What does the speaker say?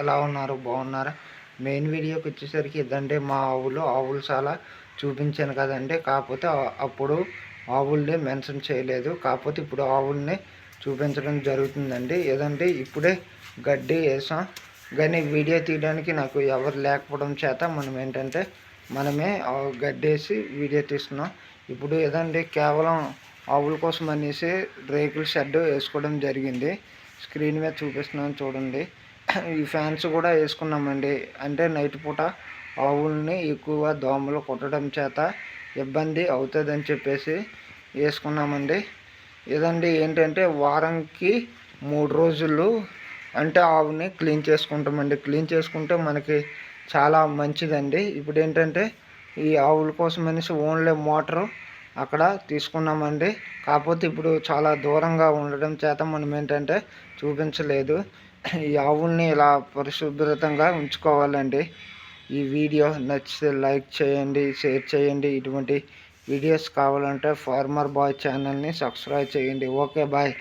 ఎలా ఉన్నారు? బాగున్నారా? మెయిన్ వీడియోకి వచ్చేసరికి ఇదండి మా ఆవులు. ఆవులు చాలా చూపించాను కదండి. కాకపోతే అప్పుడు ఆవుల్ని మెన్షన్ చేయలేదు. కాకపోతే ఇప్పుడు ఆవుల్ని చూపించడం జరుగుతుందండి. ఏదంటే ఇప్పుడే గడ్డి వేసాం. కానీ వీడియో తీయడానికి నాకు ఎవరు లేకపోవడం చేత మనం ఏంటంటే మనమే ఆ గడ్డి వేసి వీడియో తీస్తున్నాం. ఇప్పుడు ఏదండి కేవలం ఆవుల కోసం అనేసి రేకుల షెడ్ వేసుకోవడం జరిగింది. స్క్రీన్ మీద చూపిస్తున్నాను చూడండి. ఈ ఫ్యాన్స్ కూడా వేసుకున్నామండి. అంటే నైట్ పూట ఆవుల్ని ఎక్కువ దోమలు కుట్టడం చేత ఇబ్బంది అవుతుందని చెప్పేసి వేసుకున్నామండి. ఇదండి ఏంటంటే వారంకి మూడు రోజులు అంటే ఆవుని క్లీన్ చేసుకుంటామండి. క్లీన్ చేసుకుంటే మనకి చాలా మంచిదండి. ఇప్పుడు ఏంటంటే ఈ ఆవుల కోసం అనేసి ఓన్లీ మోటారు అక్కడ తీసుకున్నామండి. కాకపోతే ఇప్పుడు చాలా దూరంగా ఉండడం చేత మనం ఏంటంటే చూపించలేదు. ఈ ఆవుల్ని ఇలా పరిశుభ్రతంగా ఉంచుకోవాలండి. ఈ వీడియో నచ్చితే లైక్ చేయండి షేర్ చేయండి. ఇటువంటి వీడియోస్ కావాలంటే ఫార్మర్ బాయ్ ఛానల్ని సబ్స్క్రైబ్ చేయండి. Okay bye.